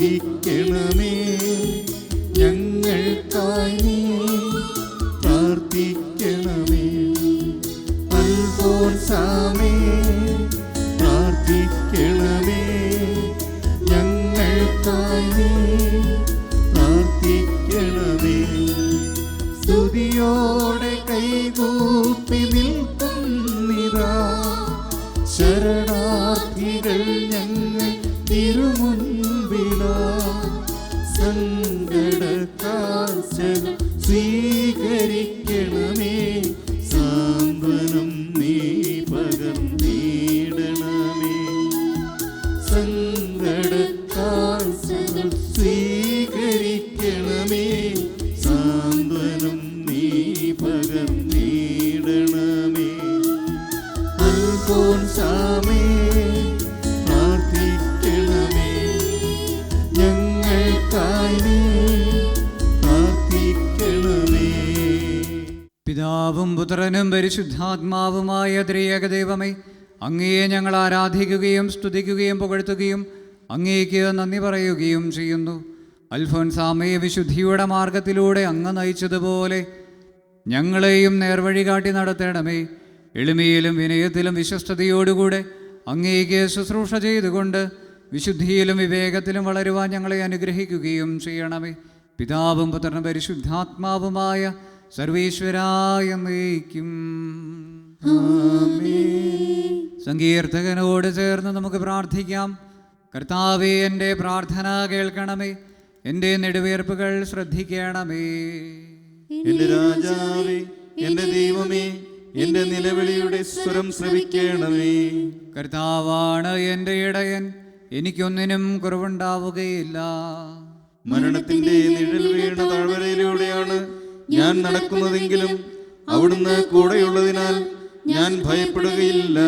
പ്രാർത്ഥിക്കണമേ ഞങ്ങൾക്കായി അൽഫോൻസാമേ പ്രാർത്ഥിക്കണമേ. ഞങ്ങൾക്കായി പ്രാർത്ഥിക്കണമേ. പിതാവും പുത്രനും പരിശുദ്ധാത്മാവുമായ ത്രിയേക ദൈവമേ അങ്ങയെ ഞങ്ങൾ ആരാധിക്കുകയും സ്തുതിക്കുകയും പുകഴ്ത്തുകയും അങ്ങേക്ക് നന്ദി പറയുകയും ചെയ്യുന്നു. അൽഫോൻസാമയെ വിശുദ്ധിയുടെ മാർഗത്തിലൂടെ അങ്ങ് നയിച്ചതുപോലെ ഞങ്ങളെയും നേർവഴി കാട്ടി നടത്തണമേ. എളിമയിലും വിനയത്തിലും വിശ്വസ്തയോടുകൂടെ അങ്ങേക്ക് ശുശ്രൂഷ ചെയ്തുകൊണ്ട് വിശുദ്ധിയിലും വിവേകത്തിലും വളരുവാൻ ഞങ്ങളെ അനുഗ്രഹിക്കുകയും ചെയ്യണമേ. പിതാവും പുത്രനും പരിശുദ്ധാത്മാവുമായ സർവീശ്വരായ നയിക്കും സങ്കീർത്തകനോട് ചേർന്ന് നമുക്ക് പ്രാർത്ഥിക്കാം. കർത്താവെ എന്റെ പ്രാർത്ഥന കേൾക്കണമേ. എന്റെ നെടുവേർപ്പുകൾ ശ്രദ്ധിക്കണമേ. എന്റെ രാജാവേ എന്റെ ദൈവമേ എന്റെ നിലവിളിയുടെ സ്വരം ശ്രവിക്കണമേ. കർത്താവാണ് എന്റെ ഇടയൻ. എനിക്കൊന്നിനും കുറവുണ്ടാവുകയില്ല. മരണത്തിന്റെ നിഴൽ വീണ താഴ്വരയിലൂടെയാണ് ഞാൻ നടക്കുന്നതെങ്കിലും അവിടുന്ന് കൂടെയുള്ളതിനാൽ ഞാൻ ഭയപ്പെടുകയില്ല.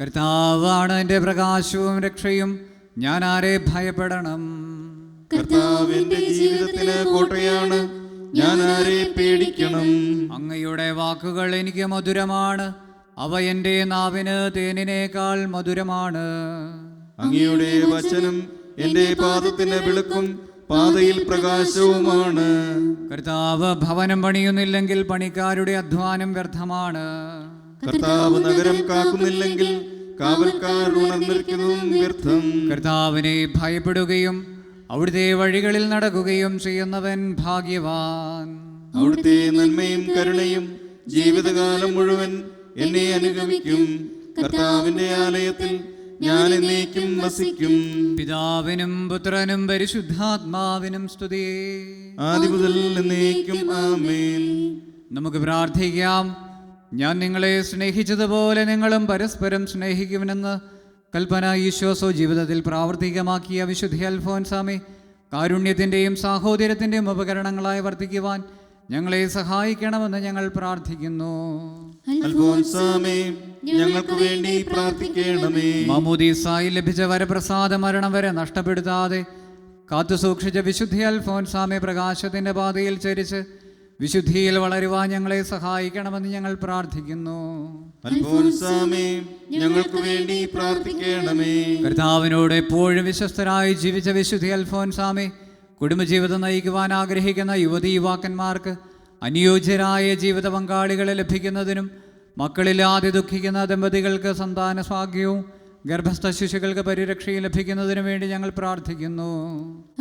കർത്താവാണ് എന്റെ പ്രകാശവും രക്ഷയും. ഞാൻ ആരെ ഭയപ്പെടണം? കർത്താവ് എന്റെ ജീവിതത്തിന് കോട്ടയാണ് ഞാൻ ആരെ പേടിക്കണം? അങ്ങയുടെ വാക്കുകൾ എനിക്ക് മധുരമാണ്. അവ എന്റെ നാവിന് തേനിനേക്കാൾ മധുരമാണ്. അങ്ങയുടെ വചനം എന്റെ പാദത്തിന് വിളക്കും പാതയിൽ പ്രകാശവുമാണ്. കർത്താവ് ഭവനം പണിയുന്നില്ലെങ്കിൽ പണിക്കാരുടെ അധ്വാനം വ്യർത്ഥമാണ്. കർത്താവ് നഗരം കാക്കുന്നില്ലെങ്കിൽ കാവൽക്കാർ ഉണർന്നിരിക്കുന്നതും വ്യർത്ഥം. കർത്താവിനെ ഭയപ്പെടുകയും അവിടുത്തെ വഴികളിൽ നടക്കുകയും ചെയ്യുന്നവൻ ഭാഗ്യവാൻ. അവിടുത്തെ നന്മയും കരുണയും ജീവിതകാലം മുഴുവൻ എന്നെ അനുഗമിക്കും. കർത്താവിന്റെ ആലയത്തിൽ ഞാൻ എന്നേക്കും വസിക്കും. പിതാവിനും പുത്രനും പരിശുദ്ധാത്മാവിനും സ്തുതി. ആദ്യ മുതൽ എന്നേക്കും ആമേൻ. നമുക്ക് പ്രാർത്ഥിക്കാം. ഞാൻ നിങ്ങളെ സ്നേഹിച്ചതുപോലെ നിങ്ങളും പരസ്പരം സ്നേഹിക്കുമെന്ന് കൽപ്പന ഈശ്വാസോ ജീവിതത്തിൽ പ്രാവർത്തികമാക്കിയ വിശുദ്ധി അൽഫോൻസാമി കാരുണ്യത്തിന്റെയും സാഹോദര്യത്തിന്റെയും ഉപകരണങ്ങളായി വർദ്ധിക്കുവാൻ ഞങ്ങളെ സഹായിക്കണമെന്ന് ഞങ്ങൾ പ്രാർത്ഥിക്കുന്നു. അൽഫോൻസാമേ ഞങ്ങൾക്ക് വേണ്ടി പ്രാർത്ഥിക്കണമേ. മമൂദീസായി ലഭിച്ച വരപ്രസാദ മരണം വരെ നഷ്ടപ്പെടുത്താതെ കാത്തു സൂക്ഷിച്ച വിശുദ്ധി അൽഫോൻസാമി പ്രകാശത്തിന്റെ പാതയിൽ ചരിച്ച് വിശുദ്ധിയിൽ വളരുവാൻ ഞങ്ങളെ സഹായിക്കണമെന്ന് ഞങ്ങൾ പ്രാർത്ഥിക്കുന്നു. അൽഫോൻസാമേ ഞങ്ങൾക്ക് വേണ്ടി പ്രാർത്ഥിക്കണമേ. കർത്താവിനോട് എപ്പോഴും വിശ്വസ്തരായി ജീവിച്ച വിശുദ്ധി അൽഫോൻസാമെ കുടുംബജീവിതം നയിക്കുവാൻ ആഗ്രഹിക്കുന്ന യുവതി യുവാക്കന്മാർക്ക് അനുയോജ്യരായ ജീവിത പങ്കാളികളെ ലഭിക്കുന്നതിനും മക്കളില്ലാതെ ദുഃഖിക്കുന്ന ദമ്പതികൾക്ക് സന്താന ഭാഗ്യവും ഗർഭസ്ഥ ശിശുക്കൾക്ക് പരിരക്ഷയും ലഭിക്കുന്നതിനു വേണ്ടി ഞങ്ങൾ പ്രാർത്ഥിക്കുന്നു.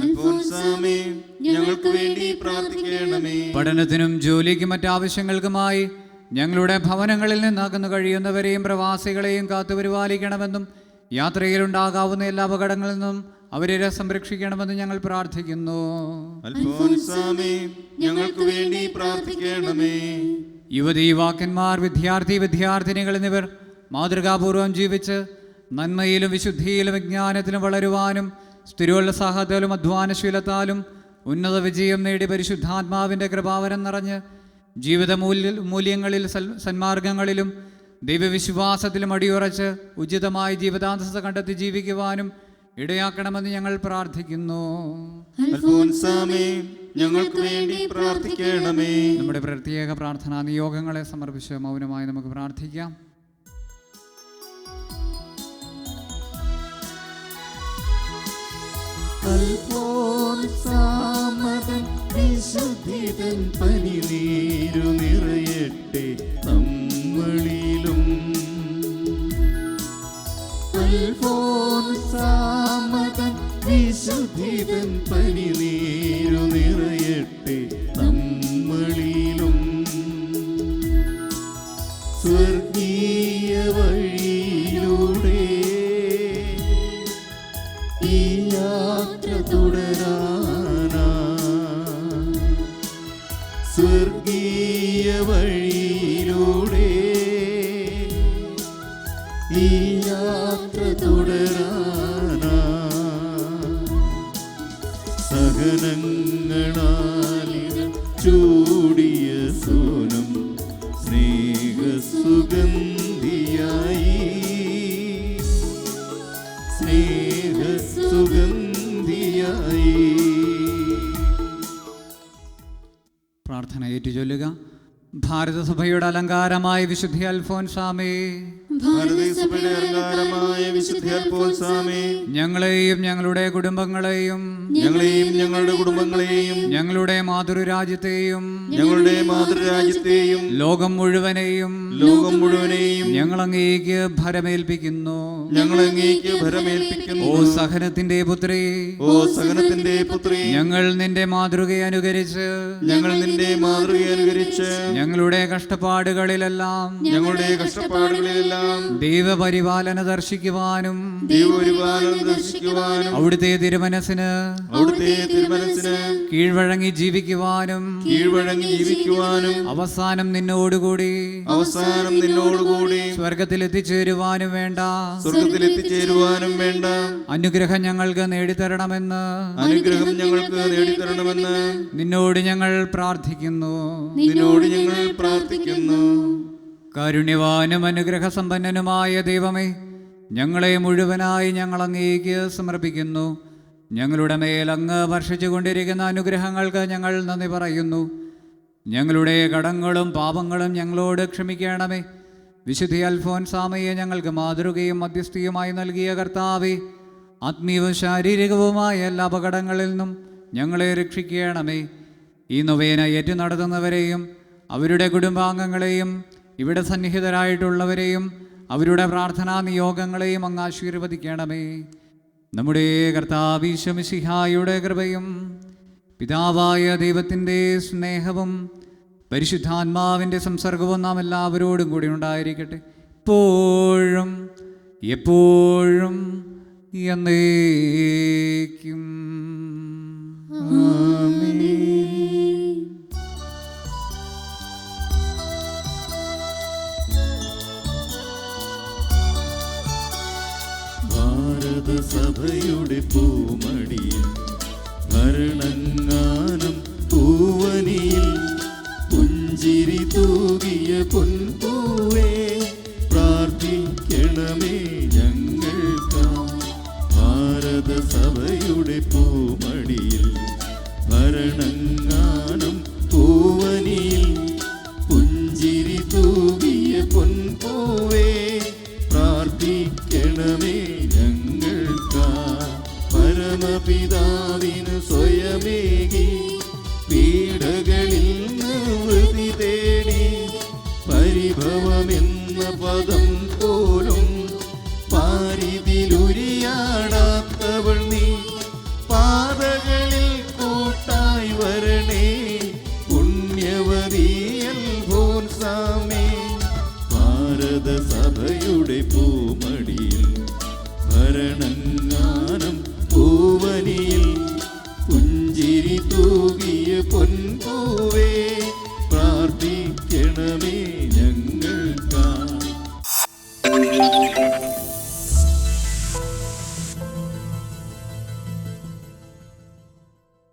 അൽഫോൻസാമേ ഞങ്ങൾക്ക് വേണ്ടി പ്രാർത്ഥിക്കണമേ. പഠനത്തിനും ജോലിക്കും മറ്റാവശ്യങ്ങൾക്കുമായി ഞങ്ങളുടെ ഭവനങ്ങളിൽ നിന്നാകുന്നു കഴിയുന്നവരെയും പ്രവാസികളെയും കാത്തുപരിപാലിക്കണമെന്നും യാത്രയിലുണ്ടാകാവുന്ന എല്ലാ അപകടങ്ങളിൽ നിന്നും അവരെ സംരക്ഷിക്കണമെന്ന് ഞങ്ങൾ പ്രാർത്ഥിക്കുന്നു. ഞങ്ങൾക്ക് വേണ്ടി പ്രാർത്ഥിക്കണമേ. യുവതി യുവാക്കന്മാർ വിദ്യാർത്ഥി വിദ്യാർത്ഥിനികൾ എന്നിവർ മാതൃകാപൂർവം ജീവിച്ച് നന്മയിലും വിശുദ്ധിയിലും വിജ്ഞാനത്തിലും വളരുവാനും സ്ഥിരോത്സാഹത്താലും അധ്വാനശീലത്താലും ഉന്നത വിജയം നേടി പരിശുദ്ധാത്മാവിന്റെ കൃപാവരം നിറഞ്ഞ് ജീവിത മൂല്യ മൂല്യങ്ങളിൽ സന്മാർഗങ്ങളിലും ദൈവവിശ്വാസത്തിലും അടിയുറച്ച് ഉചിതമായ ജീവിതാന്തസ്ഥ കണ്ടെത്തി ജീവിക്കുവാനും ഇടയാക്കണമെന്ന് ഞങ്ങൾ പ്രാർത്ഥിക്കുന്നു. ഞങ്ങൾക്ക് വേണ്ടി പ്രാർത്ഥിക്കണമേ. നമ്മുടെ പ്രത്യേക പ്രാർത്ഥനാ നിയോഗങ്ങളെ സമർപ്പിച്ച് മൗനമായി നമുക്ക് പ്രാർത്ഥിക്കാം. വിശുദ്ധിതൻ പനിനീരു നിറയട്ടെ നമ്മളിലും. അൽഫോൻസാമതൻ വിശുദ്ധിതൻ പനിനീരു സ്വർഗീയ വഴിയിലൂടെ ഭാരതസഭയുടെ അലങ്കാരമായ വിശുദ്ധി അൽഫോൻസാമേ. ഭാരതീസഭയുടെ അലങ്കാരമായ വിശുദ്ധ അൽഫോൻസാമേ. ഞങ്ങളെയും ഞങ്ങളുടെ കുടുംബങ്ങളെയും ഞങ്ങളെയും ഞങ്ങളുടെ കുടുംബങ്ങളെയും ഞങ്ങളുടെ മാതൃരാജ്യത്തെയും ഞങ്ങളുടെ മാതൃരാജ്യത്തെയും ലോകം മുഴുവനെയും ലോകം മുഴുവനെയും ഞങ്ങൾ അങ്ങേക്ക് ഭരമേൽപ്പിക്കുന്നു. ഞങ്ങൾ അങ്ങേക്ക് ഭരമേൽപ്പിക്കുന്നു. ഓ സഹനത്തിന്റെ പുത്രി. ഓ സഹനത്തിന്റെ പുത്രി. ഞങ്ങൾ നിന്റെ മാതൃക അനുകരിച്ച് ഞങ്ങൾ നിന്റെ മാതൃക അനുകരിച്ച് ഞങ്ങളുടെ കഷ്ടപ്പാടുകളിലെല്ലാം ഞങ്ങളുടെ കഷ്ടപ്പാടുകളിലെല്ലാം ദൈവപരിപാലന ദർശിക്കുവാനും ദൈവപരിപാലനം ദർശിക്കുവാനും അവിടുത്തെ തിരുമനസ്സിന് അവിടുത്തെ കീഴ്വഴങ്ങി ജീവിക്കുവാനും കീഴ്വഴങ്ങി ജീവിക്കുവാനും അവസാനം നിന്നോടുകൂടി അവസാനം നിന്നോടുകൂടി സ്വർഗത്തിൽ എത്തിച്ചേരുവാനും വേണ്ട. സ്വർഗത്തിൽ എത്തിച്ചേരുവാനും വേണ്ട. അനുഗ്രഹം ഞങ്ങൾക്ക് നേടിത്തരണമെന്ന്. അനുഗ്രഹം ഞങ്ങൾക്ക് നേടിത്തരണമെന്ന് നിന്നോട് ഞങ്ങൾ പ്രാർത്ഥിക്കുന്നു. നിന്നോട് ഞങ്ങൾ പ്രാർത്ഥിക്കുന്നു. കാരുണ്യവാനും അനുഗ്രഹ സമ്പന്നനുമായ ദൈവമേ ഞങ്ങളെ മുഴുവനായി ഞങ്ങൾ അങ്ങേക്ക് സമർപ്പിക്കുന്നു. ഞങ്ങളുടെ മേൽ അങ്ങ് വർഷിച്ചുകൊണ്ടിരിക്കുന്ന അനുഗ്രഹങ്ങൾക്ക് ഞങ്ങൾ നന്ദി പറയുന്നു. ഞങ്ങളുടെ കടങ്ങളും പാപങ്ങളും ഞങ്ങളോട് ക്ഷമിക്കണമേ. വിശുദ്ധി അൽഫോൻസാമയെ ഞങ്ങൾക്ക് മാതൃകയും മധ്യസ്ഥിയുമായി നൽകിയ കർത്താവെ ആത്മീയവും ശാരീരികവുമായ എല്ലാ അപകടങ്ങളിൽ നിന്നും ഞങ്ങളെ രക്ഷിക്കണമേ. ഈ നൊവേന ഏറ്റു നടത്തുന്നവരെയും അവരുടെ കുടുംബാംഗങ്ങളെയും ഇവിടെ സന്നിഹിതരായിട്ടുള്ളവരെയും അവരുടെ പ്രാർത്ഥനാ നിയോഗങ്ങളെയും അങ്ങ് ആശീർവദിക്കണമേ. നമ്മുടെ കർത്താവീശമിസിഹായുടെ കൃപയും പിതാവായ ദൈവത്തിന്റെ സ്നേഹവും പരിശുദ്ധാത്മാവിന്റെ സംസർഗവും നാം എല്ലാവരോടും കൂടി ഉണ്ടായിരിക്കട്ടെ. എപ്പോഴും എപ്പോഴും എന്നേക്കും.